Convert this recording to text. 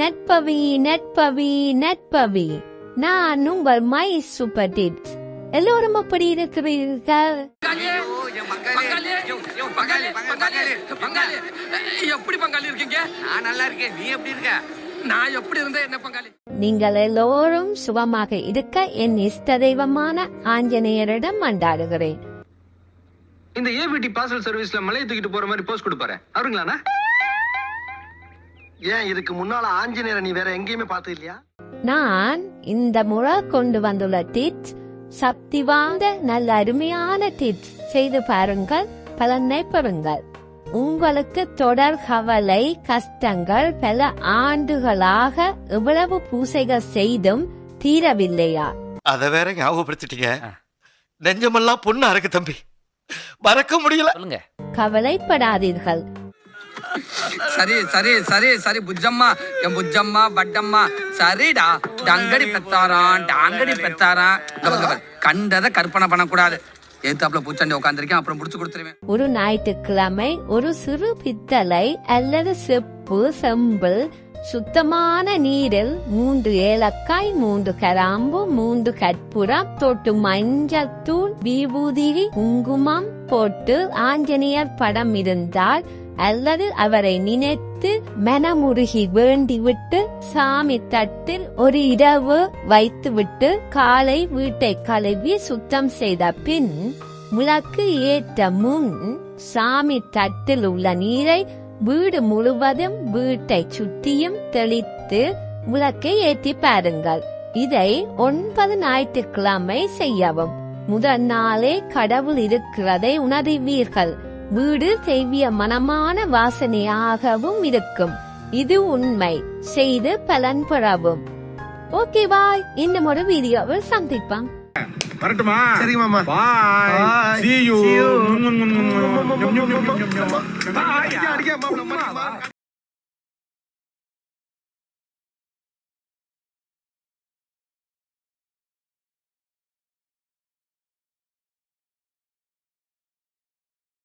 நட்பவி நட்பவி நட்பவி. நான் உங்கள் my super tips எல்லோரும் அப்படி இருக்கிறீர்கள்? பங்காளி பங்காளி பங்காளி. பங்காளி. எப்படி பங்காளி இருக்கீங்க? நான் நல்லா இருக்கேன். நீ எப்படி இருக்க? நான் எப்படி இருந்தேன்? என்ன பங்காளி? நீங்கள் எல்லோரும் சுகமாக இருக்க என் இஷ்ட தெய்வமான ஆஞ்சநேயரிடம் மண்டாடுகிறேன் இந்த ஏபிடி பார்சல் சர்வீஸ்ல மலையை தூக்கிட்டு போற மாதிரி போஸ்ட் கொடுப்பாரு. அவருங்களாண்ணா? ஏன் இதுக்கு முன்னால ஆஞ்சநேயரை நீ வேற எங்கேயுமே பார்த்தது இல்லையா நான் இந்த முறை கொண்டு வந்துள்ள டிப்ஸ் சக்தி வாய்ந்த நல்ல அருமையான டிப்ஸ் செய்து பாருங்கள் பலனை பெறுங்கள். உங்களுக்கு தொடர் கவலை கஷ்டங்கள் பல ஆண்டுகளாக இவ்வளவு பூசைகள் செய்தும் தீரவில்லையா? அத வேற ஞாபகப்படுத்திட்டீங்க. நெஞ்சமெல்லாம் பொண்ணா இருக்கு தம்பி. மறக்க முடியல. சொல்லுங்க. கவலைப்படாதீர்கள். சரி சரி சரி சரி புஜ்ஜம்மா என் புஜ்ஜம்மா பட்டம்மா சரிடா டங்கடி பெத்தாரான் டாங்கடி பெத்தாரான் கண்டதை கற்பனை பண்ணக்கூடாது. ஏத்தாப்புல பூச்சாண்டி உட்காந்துருக்கேன் அப்புறம் முடிச்சு கொடுத்துருவேன். ஒரு ஞாயிற்றுக்கிழமை ஒரு சிறு பித்தளை அல்லது செப்பு செம்பில் சுத்தமான நீரில் மூன்று ஏலக்காய் மூன்று கராம்பு மூன்று கற்பூரம் தொட்டு மஞ்சள் தூள் விபூதி குங்குமம் போட்டு ஆஞ்சநேயர் படம் இருந்தால் அல்லது அவரை நினைத்து மனமுருகி வேண்டிவிட்டு சாமி தட்டில் ஒரு இரவு வைத்துவிட்டு காலை வீட்டை கழுவி சுத்தம் செய்த பின் விளக்கு ஏற்ற முன் சாமி தட்டில் உள்ள நீரை வீடு முழுவதும் வீட்டை சுற்றியும் தெளித்து விளக்கை ஏற்றி பாருங்கள். இதை ஒன்பது ஞாயிற்றுக்கிழமை செய்யவும். முதல் நாளே கடவுள் இருக்கிறதை உணர்வீர்கள். வீடு செய்விய மனமான வாசனையாகவும் இருக்கும் இது உண்மை செய்து பலன் பெறவும் ஓகே பாய் இன்னும் ஒரு வீடியோவில் சந்திப்போம் வரட்டுமா சரி மாமா பாய் Bye. see you See you. ம், ம், ம், ம், ம், ம், ம்,